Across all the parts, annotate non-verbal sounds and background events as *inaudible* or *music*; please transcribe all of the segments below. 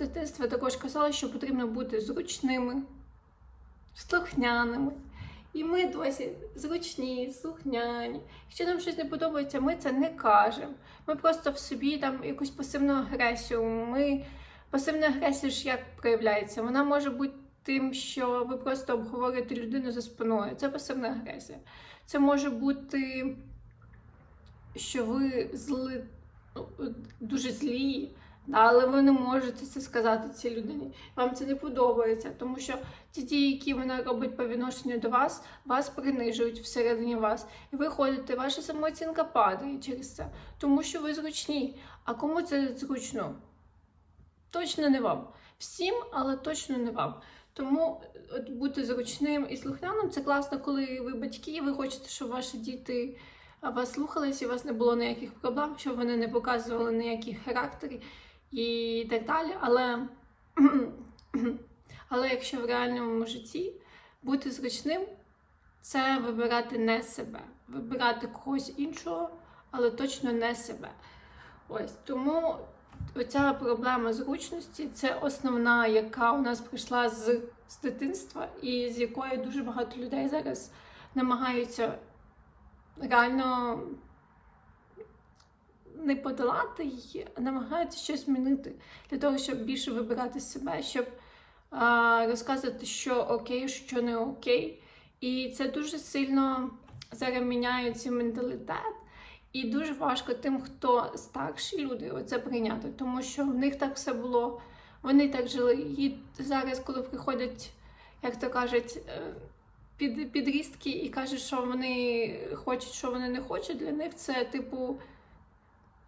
дитинства також казали, що потрібно бути зручними, слухняними. І ми досі зручні, слухняні. Якщо нам щось не подобається, ми це не кажемо. Ми просто в собі там якусь пасивну агресію. Ми пасивна агресія ж як проявляється? Вона може бути тим, що ви просто обговорюєте людину за спиною. Це пасивна агресія. Це може бути, що ви зли, ну, дуже злі, але ви не можете це сказати цій людині. Вам це не подобається, тому що ті дії, які вона робить по відношенню до вас, вас принижують всередині вас. І ви ходите, ваша самооцінка падає через це, тому що ви зручні. А кому це зручно? Точно не вам. Всім, але точно не вам. Тому от бути зручним і слухняним це класно, коли ви батьки, і ви хочете, щоб ваші діти вас слухались, і у вас не було ніяких проблем, щоб вони не показували ніяких характерів і так далі. Але, *clears throat* але якщо в реальному житті бути зручним, це вибирати не себе, вибирати когось іншого, але точно не себе. Ось тому оця проблема зручності це основна, яка у нас прийшла з, з дитинства, і з якої дуже багато людей зараз намагаються реально не подолати її, а намагаються щось змінити для того, щоб більше вибирати себе, щоб а, розказувати, що окей, що не окей. І це дуже сильно зараз міняє цей менталітет. І дуже важко тим, хто старші люди, оце прийняти, тому що в них так все було, вони так жили. І зараз, коли приходять, як то кажуть, е, під, підрістки і кажуть, що вони хочуть, що вони не хочуть, для них це типу,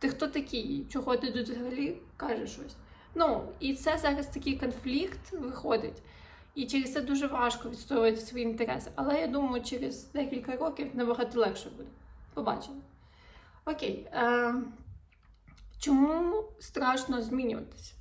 ти хто такий? Чого ти тут взагалі кажеш щось? Ну, і це зараз такий конфлікт виходить. І через це дуже важко відстоювати свої інтереси. Але я думаю, через декілька років набагато легше буде. Побачимо. Окей. Е, чому страшно змінюватися?